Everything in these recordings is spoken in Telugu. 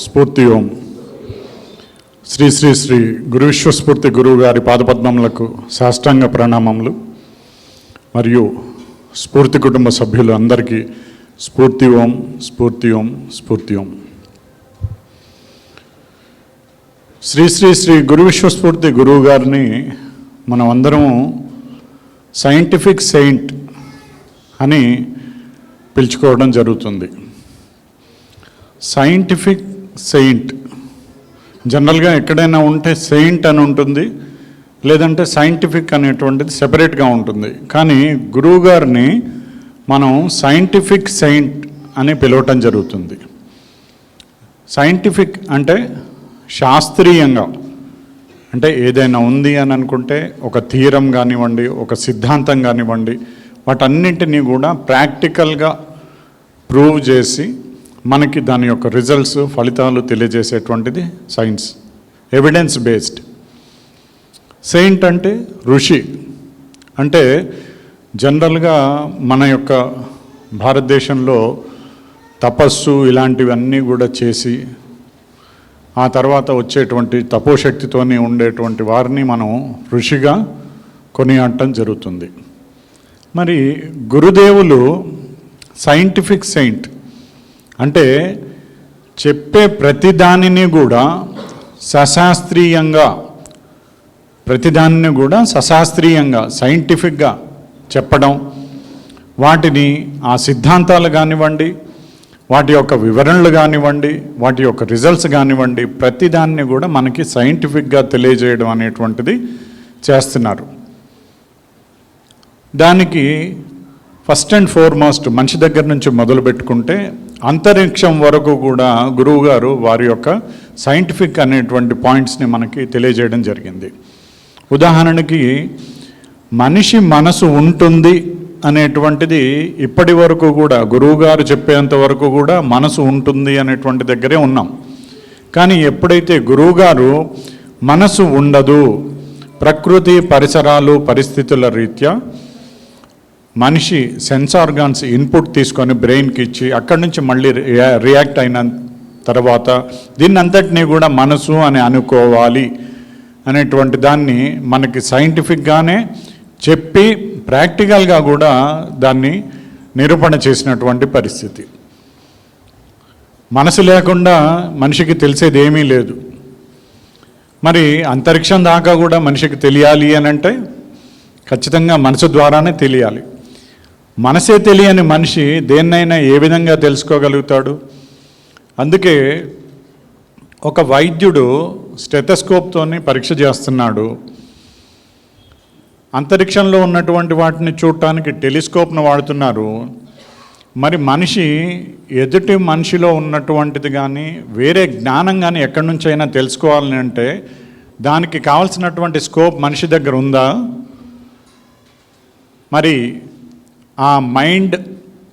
స్ఫూర్తి ఓం శ్రీ శ్రీ శ్రీ గురు విశ్వస్ఫూర్తి గురువు గారి పాదపద్మములకు సాష్టాంగ ప్రణామములు. మరియు స్ఫూర్తి కుటుంబ సభ్యులు అందరికీ స్ఫూర్తి ఓం స్ఫూర్తి ఓం స్ఫూర్తి ఓం శ్రీ శ్రీ శ్రీ గురు విశ్వస్ఫూర్తి గురువు గారిని మనం అందరం సైంటిఫిక్ సెయింట్ అని పిలుచుకోవడం జరుగుతుంది. సైంటిఫిక్ సెయింట్ జనరల్గా ఎక్కడైనా ఉంటే సెయింట్ అని ఉంటుంది లేదంటే సైంటిఫిక్ అనేటువంటిది సెపరేట్గా ఉంటుంది. కానీ గురువు గారిని మనం సైంటిఫిక్ సెయింట్ అని పిలవటం జరుగుతుంది. సైంటిఫిక్ అంటే శాస్త్రీయంగా అంటే ఏదైనా ఉంది అని అనుకుంటే ఒక థీరం కానివ్వండి ఒక సిద్ధాంతం కానివ్వండి వాటన్నింటినీ కూడా ప్రాక్టికల్గా ప్రూవ్ చేసి మనకి దాని యొక్క రిజల్ట్స్ ఫలితాలు తెలియజేసేటువంటిది సైన్స్ ఎవిడెన్స్ బేస్డ్ సెయింట్ అంటే ఋషి. అంటే జనరల్గా మన యొక్క భారతదేశంలో తపస్సు ఇలాంటివన్నీ కూడా చేసి ఆ తర్వాత వచ్చేటువంటి తపోశక్తితోనే ఉండేటువంటి వారిని మనం ఋషిగా కొనియాడటం జరుగుతుంది. మరి గురుదేవులు సైంటిఫిక్ సెయింట్ అంటే చెప్పే ప్రతిదానిని కూడా సశాస్త్రీయంగా ప్రతిదానిని కూడా సశాస్త్రీయంగా సైంటిఫిక్గా చెప్పడం వాటిని ఆ సిద్ధాంతాలు కానివ్వండి వాటి యొక్క వివరణలు కానివ్వండి వాటి యొక్క రిజల్ట్స్ కానివ్వండి ప్రతిదాన్ని కూడా మనకి సైంటిఫిక్గా తెలియజేయడం అనేటువంటిది చేస్తున్నారు. దానికి ఫస్ట్ అండ్ ఫార్మోస్ట్ మనిషి దగ్గర నుంచి మొదలు పెట్టుకుంటే అంతరిక్షం వరకు కూడా గురువుగారు వారి యొక్క సైంటిఫిక్ అనేటువంటి పాయింట్స్ని మనకి తెలియజేయడం జరిగింది. ఉదాహరణకి మనిషి మనసు ఉంటుంది అనేటువంటిది ఇప్పటి వరకు కూడా గురువుగారు చెప్పేంత వరకు కూడా మనసు ఉంటుంది అనేటువంటి దగ్గరే ఉన్నాం. కానీ ఎప్పుడైతే గురువుగారు మనసు ఉండదు ప్రకృతి పరిసరాలు పరిస్థితుల రీత్యా మనిషి సెన్స్ ఆర్గాన్స్ ఇన్పుట్ తీసుకొని బ్రెయిన్కి ఇచ్చి అక్కడి నుంచి మళ్ళీ రియా- రియాక్ట్ అయిన తర్వాత దీన్ని అంతటినీ కూడా మనసు అని అనుకోవాలి అనేటువంటి దాన్ని మనకి సైంటిఫిక్గానే చెప్పి ప్రాక్టికల్గా కూడా దాన్ని నిరూపణ చేసినటువంటి పరిస్థితి. మనసు లేకుండా మనిషికి తెలిసేది ఏమీ లేదు. మరి అంతరిక్షం దాకా కూడా మనిషికి తెలియాలి అని అంటే ఖచ్చితంగా మనసు ద్వారానే తెలియాలి. మనసే తెలియని మనిషి దేన్నైనా ఏ విధంగా తెలుసుకోగలుగుతాడు? అందుకే ఒక వైద్యుడు స్టెథస్కోప్తోని పరీక్ష చేస్తున్నాడు. అంతరిక్షంలో ఉన్నటువంటి వాటిని చూడటానికి టెలిస్కోప్ను వాడుతున్నారు. మరి మనిషి ఎదుటి మనిషిలో ఉన్నటువంటిది కానీ వేరే జ్ఞానం కానీ ఎక్కడి నుంచి అయినా తెలుసుకోవాలని అంటే దానికి కావాల్సినటువంటి స్కోప్ మనిషి దగ్గర ఉందా? మరి ఆ మైండ్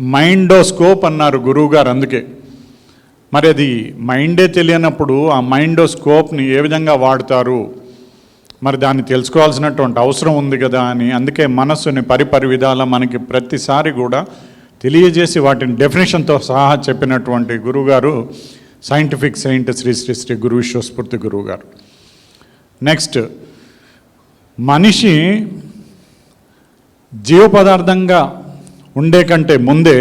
మైండోస్కోప్ అన్నారు గురువుగారు అందుకే. మరి అది మైండే తెలియనప్పుడు ఆ మైండోస్కోప్ని ఏ విధంగా వాడతారు? మరి దాన్ని తెలుసుకోవాల్సినటువంటి అవసరం ఉంది కదా అని అందుకే మనస్సుని పరిపరి విధాల మనకి ప్రతిసారి కూడా తెలియజేసి వాటిని డెఫినేషన్తో సహా చెప్పినటువంటి గురువుగారు సైంటిఫిక్ సెయింట్ శ్రీ శ్రీ శ్రీ గురు విశ్వస్ఫూర్తి గురువు గారు నెక్స్ట్ మనిషి జీవ పదార్థంగా ఉండే కంటే ముందే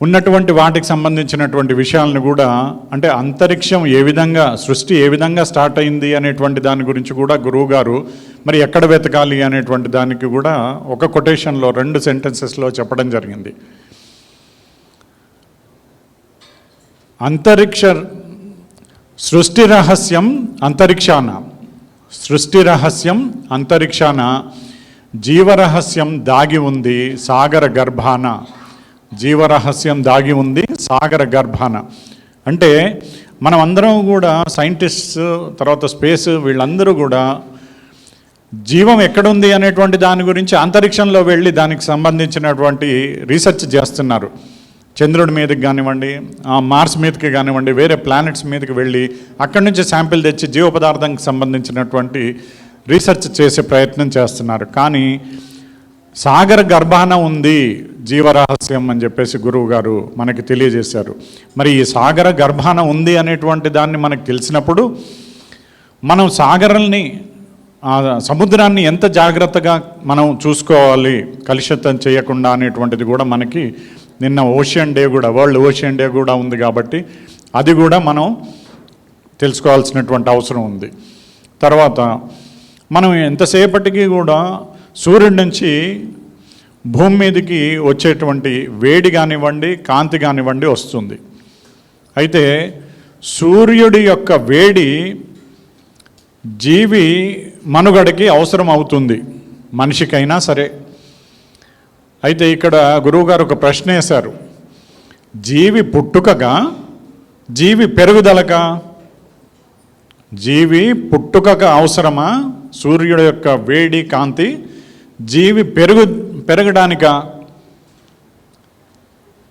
ఉన్నటువంటి వాటికి సంబంధించినటువంటి విషయాలను కూడా అంటే అంతరిక్షం ఏ విధంగా సృష్టి ఏ విధంగా స్టార్ట్ అయింది అనేటువంటి దాని గురించి కూడా గురువు గారు మరి ఎక్కడ వెతకాలి అనేటువంటి దానికి కూడా ఒక కొటేషన్లో రెండు సెంటెన్సెస్లో చెప్పడం జరిగింది. అంతరిక్ష సృష్టి రహస్యం అంతరిక్షాన. సృష్టి రహస్యం అంతరిక్షాన. జీవరహస్యం దాగి ఉంది సాగర గర్భాన. జీవరహస్యం దాగి ఉంది సాగర గర్భాన. అంటే మనం అందరం కూడా సైంటిస్ట్స్ తర్వాత స్పేస్ వీళ్ళందరూ కూడా జీవం ఎక్కడుంది అనేటువంటి దాని గురించి అంతరిక్షంలో వెళ్ళి దానికి సంబంధించినటువంటి రీసెర్చ్ చేస్తున్నారు. చంద్రుడి మీదకి కానివ్వండి మార్స్ మీదకి కానివ్వండి వేరే ప్లానెట్స్ మీదకి వెళ్ళి అక్కడి నుంచి శాంపిల్ తెచ్చి జీవ పదార్థానికి సంబంధించినటువంటి రీసెర్చ్ చేసే ప్రయత్నం చేస్తున్నారు. కానీ సాగర గర్భాన ఉంది జీవరహస్యం అని చెప్పేసి గురువు గారు మనకి తెలియజేశారు. మరి ఈ సాగర గర్భాన ఉంది అనేటువంటి దాన్ని మనకు తెలిసినప్పుడు మనం సాగరాల్ని సముద్రాన్ని ఎంత జాగ్రత్తగా మనం చూసుకోవాలి కలుషితం చేయకుండా అనేటువంటిది కూడా మనకి నిన్న ఓషియన్ డే కూడా వరల్డ్ ఓషియన్ డే కూడా ఉంది కాబట్టి అది కూడా మనం తెలుసుకోవాల్సినటువంటి అవసరం ఉంది. తర్వాత మనం ఎంతసేపటికి కూడా సూర్యుడి నుంచి భూమి మీదకి వచ్చేటువంటి వేడి కానివ్వండి కాంతి కానివ్వండి వస్తుంది. అయితే సూర్యుడి యొక్క వేడి జీవి మనుగడకి అవసరం అవుతుంది మనిషికైనా సరే. అయితే ఇక్కడ గురువుగారు ఒక ప్రశ్న వేశారు. జీవి పుట్టుకగా జీవి పెరుగుదలక జీవి పుట్టుకగా అవసరమా? సూర్యుడు యొక్క వేడి కాంతి జీవి పెరుగు పెరగడానికా.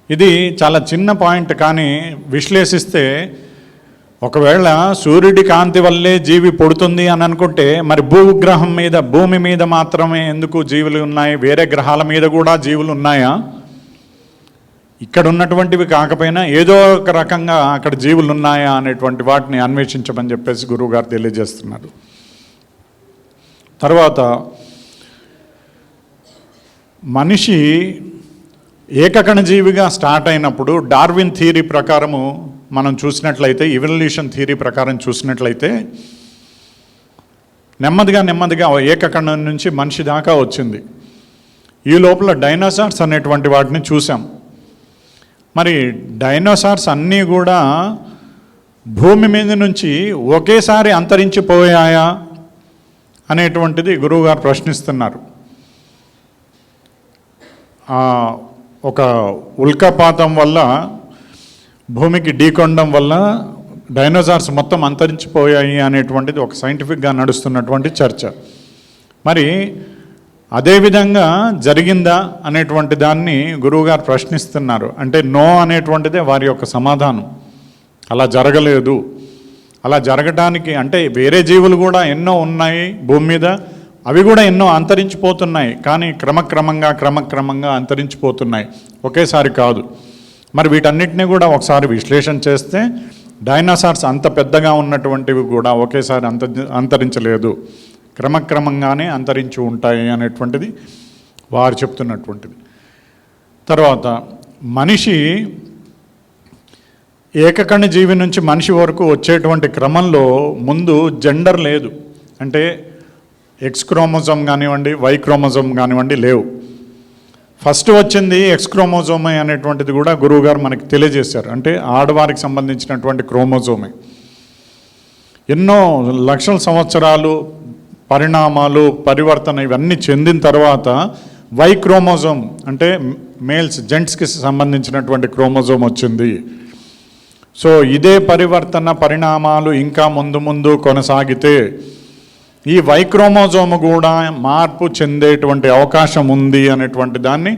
ఇది చాలా చిన్న పాయింట్ కానీ విశ్లేషిస్తే ఒకవేళ సూర్యుడి కాంతి వల్లే జీవి పొడుతుంది అని అనుకుంటే మరి భూగ్రహం మీద భూమి మీద మాత్రమే ఎందుకు జీవులు ఉన్నాయి? వేరే గ్రహాల మీద కూడా జీవులు ఉన్నాయా? ఇక్కడ ఉన్నటువంటివి కాకపోయినా ఏదో ఒక రకంగా అక్కడ జీవులు ఉన్నాయా అనేటువంటి వాటిని అన్వేషించమని చెప్పేసి గురువుగారు తెలియజేస్తున్నారు. తర్వాత మనిషి ఏకకణ జీవిగా స్టార్ట్ అయినప్పుడు డార్విన్ థియరీ ప్రకారము మనం చూసినట్లయితే ఇవల్యూషన్ థియరీ ప్రకారం చూసినట్లయితే నెమ్మదిగా నెమ్మదిగా ఏకకణం నుంచి మనిషి దాకా వచ్చింది. ఈ లోపల డైనోసార్స్ అనేటువంటి వాటిని చూసాం మరి డైనోసార్స్ అన్నీ కూడా భూమి మీద నుంచి ఒకేసారి అంతరించిపోయాయా? అనేటువంటిది గురువుగారు ప్రశ్నిస్తున్నారు. ఒక ఉల్కాపాతం వల్ల భూమికి ఢీకొనడం వల్ల డైనోసార్స్ మొత్తం అంతరించిపోయాయి అనేటువంటిది ఒక సైంటిఫిక్గా నడుస్తున్నటువంటి చర్చ. మరి అదేవిధంగా జరిగిందా అనేటువంటి దాన్ని గురువుగారు ప్రశ్నిస్తున్నారు. అంటే నో అనేటువంటిదే వారి యొక్క సమాధానం. అలా జరగలేదు. అలా జరగడానికి అంటే వేరే జీవులు కూడా ఎన్నో ఉన్నాయి భూమి మీద అవి కూడా ఎన్నో అంతరించిపోతున్నాయి. కానీ క్రమక్రమంగా క్రమక్రమంగా అంతరించిపోతున్నాయి. ఒకేసారి కాదు. మరి వీటన్నిటిని కూడా ఒకసారి విశ్లేషణ చేస్తే డైనోసార్స్ అంత పెద్దగా ఉన్నటువంటివి కూడా ఒకేసారి అంత అంతరించలేదు. క్రమక్రమంగానే అంతరించి ఉంటాయి అనేటువంటిది వారు చెప్తున్నటువంటిది. తర్వాత మనిషి ఏకకణ జీవి నుంచి మనిషి వరకు వచ్చేటువంటి క్రమంలో ముందు జెండర్ లేదు. అంటే ఎక్స్ క్రోమోజోమ్ కానివ్వండి వై క్రోమోజోమ్ కానివ్వండి లేవు. ఫస్ట్ వచ్చింది ఎక్స్ క్రోమోజోమే అనేటువంటిది కూడా గురువుగారు మనకి తెలియజేశారు. అంటే ఆడవారికి సంబంధించినటువంటి క్రోమోజోమే ఎన్నో లక్షల సంవత్సరాలు పరిణామాలు పరివర్తన ఇవన్నీ చెందిన తర్వాత వై క్రోమోజోమ్ అంటే మేల్స్ జెంట్స్కి సంబంధించినటువంటి క్రోమోజోమ్ వచ్చింది. సో ఇదే పరివర్తన పరిణామాలు ఇంకా ముందు ముందు కొనసాగితే ఈ వైక్రోమోజోమ్ కూడా మార్పు చెందేటువంటి అవకాశం ఉంది అనేటువంటి దాన్ని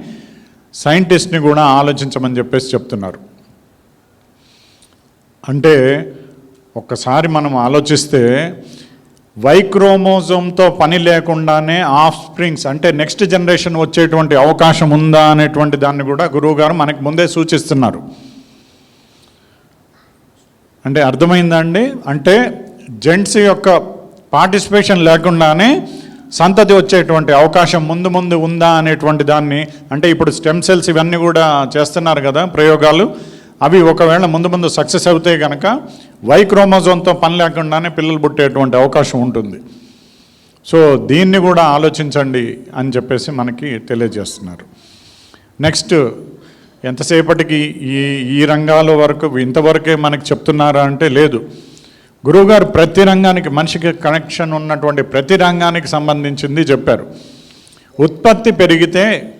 సైంటిస్ట్ని కూడా ఆలోచించమని చెప్పేసి చెప్తున్నారు. అంటే ఒక్కసారి మనం ఆలోచిస్తే వైక్రోమోజోమ్తో పని లేకుండానే ఆఫ్ స్ప్రింగ్స్ అంటే నెక్స్ట్ జనరేషన్ వచ్చేటువంటి అవకాశం ఉందా అనేటువంటి దాన్ని కూడా గురువుగారు మనకు ముందే సూచిస్తున్నారు. అంటే అర్థమైందా అండి? అంటే జెంట్స్ యొక్క పార్టిసిపేషన్ లేకుండానే సంతతి వచ్చేటువంటి అవకాశం ముందు ముందు ఉందా అనేటువంటి దాన్ని అంటే ఇప్పుడు స్టెమ్ సెల్స్ ఇవన్నీ కూడా చేస్తున్నారు కదా ప్రయోగాలు అవి ఒకవేళ ముందు ముందు సక్సెస్ అవుతే కనుక వై క్రోమోజోన్తో పని లేకుండానే పిల్లలు పుట్టేటువంటి అవకాశం ఉంటుంది. సో దీన్ని కూడా ఆలోచించండి అని చెప్పేసి మనకి తెలియజేస్తున్నారు. నెక్స్ట్ ఎంతసేపటికి ఈ ఈ రంగాల వరకు ఇంతవరకే మనకు చెప్తున్నారా అంటే లేదు. గురువుగారు ప్రతి రంగానికి మనిషికి కనెక్షన్ ఉన్నటువంటి ప్రతి రంగానికి సంబంధించింది చెప్పారు. ఉత్పత్తి పెరిగితే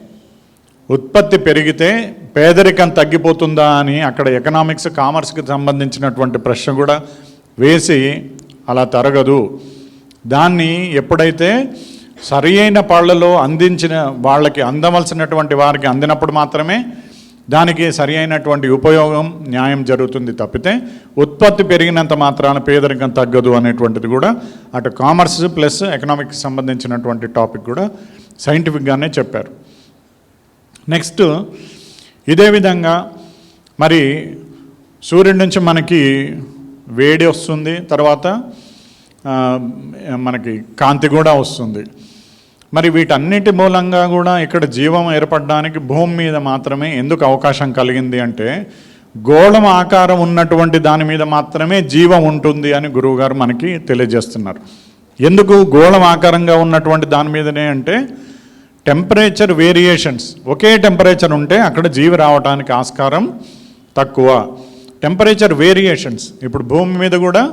ఉత్పత్తి పెరిగితే పేదరికం తగ్గిపోతుందా అని అక్కడ ఎకనామిక్స్ కామర్స్కి సంబంధించినటువంటి ప్రశ్న కూడా వేసి అలా తరగదు. దాన్ని ఎప్పుడైతే సరి అయిన అందించిన వాళ్ళకి అందవలసినటువంటి వారికి అందినప్పుడు మాత్రమే దానికి సరి అయినటువంటి ఉపయోగం న్యాయం జరుగుతుంది తప్పితే ఉత్పత్తి పెరిగినంత మాత్రాన పేదరికం తగ్గదు అనేటువంటిది కూడా అటు కామర్స్ ప్లస్ ఎకనామిక్స్ సంబంధించినటువంటి టాపిక్ కూడా సైంటిఫిక్గానే చెప్పారు. నెక్స్ట్ ఇదే విధంగా మరి సూర్యుడి నుంచి మనకి వేడి వస్తుంది తర్వాత మనకి కాంతి కూడా వస్తుంది. మరి వీటన్నిటి మూలంగా కూడా ఇక్కడ జీవం ఏర్పడడానికి భూమి మీద మాత్రమే ఎందుకు అవకాశం కలిగింది అంటే గోళం ఆకారం ఉన్నటువంటి దాని మీద మాత్రమే జీవం ఉంటుంది అని గురువుగారు మనకి తెలియజేస్తున్నారు. ఎందుకు గోళం ఆకారంగా ఉన్నటువంటి దాని మీదనే అంటే టెంపరేచర్ వేరియేషన్స్. ఒకే టెంపరేచర్ ఉంటే అక్కడ జీవి రావడానికి ఆస్కారం తక్కువ. Temperature variations. ఇప్పుడు భూమి మీద కూడా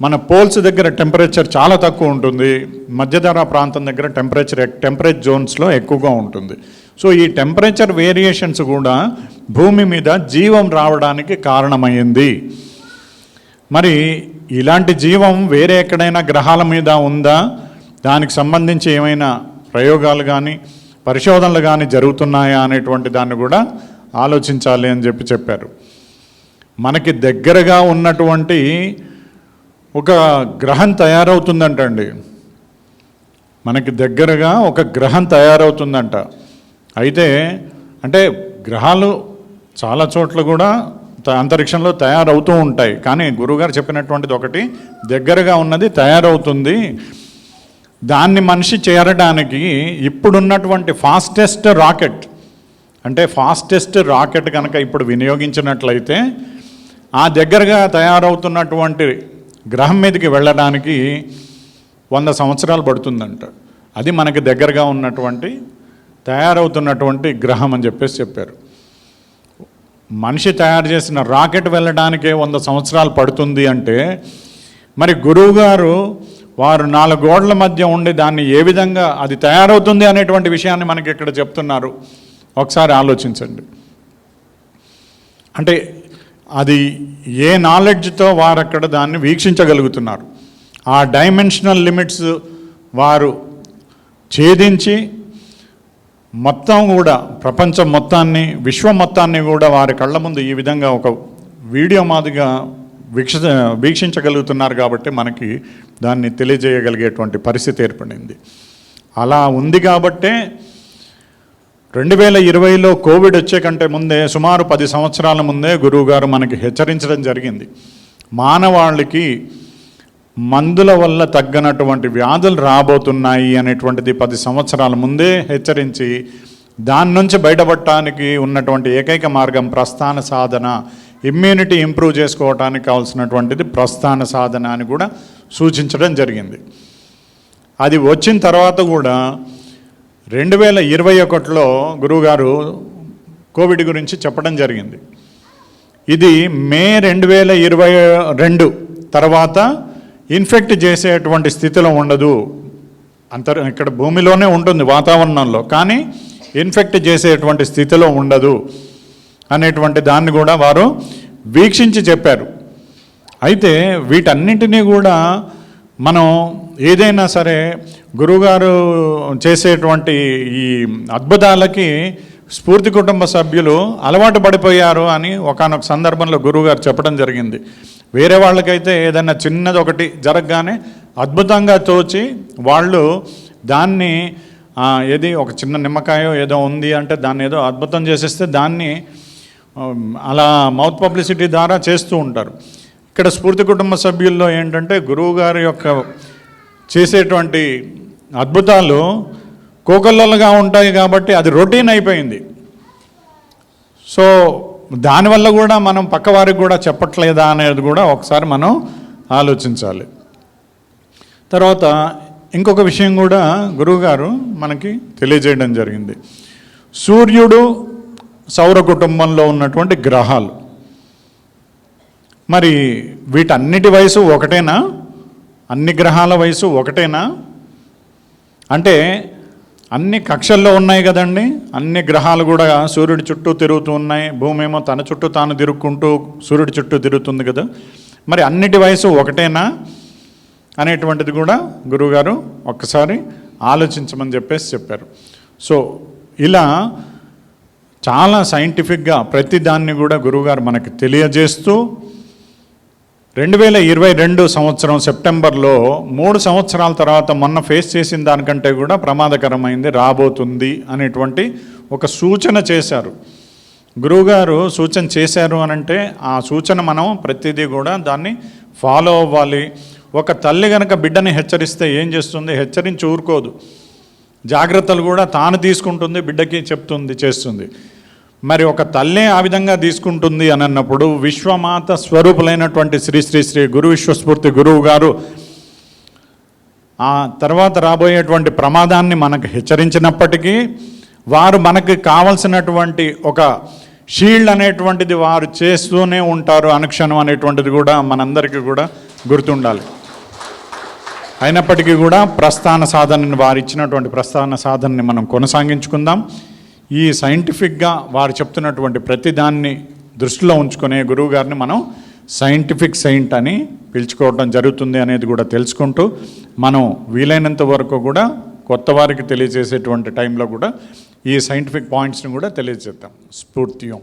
మన పోల్స్ దగ్గర టెంపరేచర్ చాలా తక్కువ ఉంటుంది. మధ్యధరా ప్రాంతం దగ్గర టెంపరేచర్ టెంపరేచర్ జోన్స్లో ఎక్కువగా ఉంటుంది. సో ఈ టెంపరేచర్ వేరియేషన్స్ కూడా భూమి మీద జీవం రావడానికి కారణమైంది. మరి ఇలాంటి జీవం వేరే ఎక్కడైనా గ్రహాల మీద ఉందా? దానికి సంబంధించి ఏమైనా ప్రయోగాలు కానీ పరిశోధనలు కానీ జరుగుతున్నాయా అనేటువంటి దాన్ని కూడా ఆలోచించాలి అని చెప్పి చెప్పారు. మనకి దగ్గరగా ఉన్నటువంటి ఒక గ్రహం తయారవుతుందంటండి. మనకి దగ్గరగా ఒక గ్రహం తయారవుతుందంట. అయితే అంటే గ్రహాలు చాలా చోట్ల కూడా అంతరిక్షంలో తయారవుతూ ఉంటాయి. కానీ గురువుగారు చెప్పినటువంటిది ఒకటి దగ్గరగా ఉన్నది తయారవుతుంది. దాన్ని మనిషి చేరడానికి ఇప్పుడున్నటువంటి ఫాస్టెస్ట్ రాకెట్ అంటే ఫాస్టెస్ట్ రాకెట్ కనుక ఇప్పుడు వినియోగించినట్లయితే ఆ దగ్గరగా తయారవుతున్నటువంటి గ్రహం మీదకి వెళ్ళడానికి వంద సంవత్సరాలు పడుతుందంట. అది మనకి దగ్గరగా ఉన్నటువంటి తయారవుతున్నటువంటి గ్రహం అని చెప్పేసి చెప్పారు. మనిషి తయారు చేసిన రాకెట్ వెళ్ళడానికే వంద సంవత్సరాలు పడుతుంది అంటే మరి గురువుగారు వారు నాలుగు గోడల మధ్య ఉండి దాన్ని ఏ విధంగా అది తయారవుతుంది అనేటువంటి విషయాన్ని మనకి ఇక్కడ చెప్తున్నారు. ఒకసారి ఆలోచించండి. అంటే అది ఏ నాలెడ్జ్తో వారు అక్కడ దాన్ని వీక్షించగలుగుతున్నారు. ఆ డైమెన్షనల్ లిమిట్స్ వారు ఛేదించి మొత్తం కూడా ప్రపంచం మొత్తాన్ని విశ్వం మొత్తాన్ని కూడా వారి కళ్ళ ముందు ఈ విధంగా ఒక వీడియో మాదిరిగా వీక్ష వీక్షించగలుగుతున్నారు కాబట్టి మనకి దాన్ని తెలియజేయగలిగేటువంటి పరిస్థితి ఏర్పడింది. అలా ఉంది కాబట్టే రెండు వేల ఇరవైలో కోవిడ్ వచ్చే కంటే ముందే సుమారు పది సంవత్సరాల ముందే గురువుగారు మనకి హెచ్చరించడం జరిగింది. మానవాళికి మందుల వల్ల తగ్గనటువంటి వ్యాధులు రాబోతున్నాయి అనేటువంటిది పది సంవత్సరాల ముందే హెచ్చరించి దాని నుంచి బయటపడటానికి ఉన్నటువంటి ఏకైక మార్గం ప్రస్థాన సాధన ఇమ్యూనిటీ ఇంప్రూవ్ చేసుకోవటానికి కావాల్సినటువంటిది ప్రస్థాన సాధన అని కూడా సూచించడం జరిగింది. అది వచ్చిన తర్వాత కూడా రెండు వేల ఇరవై ఒకటిలో గురువుగారు కోవిడ్ గురించి చెప్పడం జరిగింది. ఇది మే రెండు వేల ఇరవై రెండు తర్వాత ఇన్ఫెక్ట్ చేసేటువంటి స్థితిలో ఉండదు. అంతర్ ఇక్కడ భూమిలోనే ఉంటుంది వాతావరణంలో కానీ ఇన్ఫెక్ట్ చేసేటువంటి స్థితిలో ఉండదు అనేటువంటి దాన్ని కూడా వారు వీక్షించి చెప్పారు. అయితే వీటన్నింటినీ కూడా మనం ఏదైనా సరే గురువుగారు చేసేటువంటి ఈ అద్భుతాలకి స్ఫూర్తి కుటుంబ సభ్యులు అలవాటు పడిపోయారు అని ఒకానొక సందర్భంలో గురువుగారు చెప్పడం జరిగింది. వేరే వాళ్ళకైతే ఏదైనా చిన్నది ఒకటి జరగగానే అద్భుతంగా తోచి వాళ్ళు దాన్ని ఏది ఒక చిన్న నిమ్మకాయో ఏదో ఉంది అంటే దాన్ని ఏదో అద్భుతం చేసేస్తే దాన్ని అలా మౌత్ పబ్లిసిటీ ద్వారా చేస్తూ ఉంటారు. ఇక్కడ స్ఫూర్తి కుటుంబ సభ్యుల్లో ఏంటంటే గురువు గారి యొక్క చేసేటువంటి అద్భుతాలు కోకల్లోలుగా ఉంటాయి కాబట్టి అది రొటీన్ అయిపోయింది. సో దానివల్ల కూడా మనం పక్కవారికి కూడా చెప్పట్లేదా అనేది కూడా ఒకసారి మనం ఆలోచించాలి. తర్వాత ఇంకొక విషయం కూడా గురువుగారు మనకి తెలియజేయడం జరిగింది. సూర్యుడు సౌర కుటుంబంలో ఉన్నటువంటి గ్రహాలు. మరి వీటన్నిటి వయసు ఒకటేనా? అన్ని గ్రహాల వయసు ఒకటేనా? అంటే అన్ని కక్షల్లో ఉన్నాయి కదండి. అన్ని గ్రహాలు కూడా సూర్యుడి చుట్టూ తిరుగుతూ ఉన్నాయి. భూమి ఏమో తన చుట్టూ తాను తిరుక్కుంటూ సూర్యుడి చుట్టూ తిరుగుతుంది కదా. మరి అన్నిటి వయసు ఒకటేనా? అనేటువంటిది కూడా గురువుగారు ఒక్కసారి ఆలోచించమని చెప్పేసి చెప్పారు. సో ఇలా చాలా సైంటిఫిక్గా ప్రతి దాన్ని కూడా గురువుగారు మనకి తెలియజేస్తూ రెండు వేల ఇరవై రెండు సంవత్సరం సెప్టెంబర్లో మూడు సంవత్సరాల తర్వాత మొన్న ఫేస్ చేసిన దానికంటే కూడా ప్రమాదకరమైంది రాబోతుంది అనేటువంటి ఒక సూచన చేశారు. గురువుగారు సూచన చేశారు అని అంటే ఆ సూచన మనం ప్రతిదీ కూడా దాన్ని ఫాలో అవ్వాలి. ఒక తల్లి గనక బిడ్డని హెచ్చరిస్తే ఏం చేస్తుంది? హెచ్చరించి ఊరుకోదు. జాగ్రత్తలు కూడా తాను తీసుకుంటుంది బిడ్డకి చెప్తుంది చేస్తుంది. మరి ఒక తల్లి ఆ విధంగా తీసుకుంటుంది అని అన్నప్పుడు విశ్వమాత స్వరూపులైనటువంటి శ్రీ శ్రీ శ్రీ గురు విశ్వస్ఫూర్తి గురువు గారు ఆ తర్వాత రాబోయేటువంటి ప్రమాదాన్ని మనకు హెచ్చరించినప్పటికీ వారు మనకి కావలసినటువంటి ఒక షీల్డ్ అనేటువంటిది వారు చేస్తూనే ఉంటారు అనుక్షణం అనేటువంటిది కూడా మనందరికీ కూడా గుర్తుండాలి. అయినప్పటికీ కూడా ప్రస్థాన సాధనని వారు ఇచ్చినటువంటి ప్రస్థాన సాధనని మనం కొనసాగించుకుందాం. ఈ సైంటిఫిక్గా వారు చెప్తున్నటువంటి ప్రతిదాన్ని దృష్టిలో ఉంచుకునే గురువు గారిని మనం సైంటిఫిక్ సైంట్ అని పిలుచుకోవడం జరుగుతుంది అనేది కూడా తెలుసుకుంటూ మనం వీలైనంత వరకు కూడా కొత్త వారికి తెలియజేసేటువంటి టైంలో కూడా ఈ సైంటిఫిక్ పాయింట్స్ని కూడా తెలియజేద్దాం. స్ఫూర్తియం.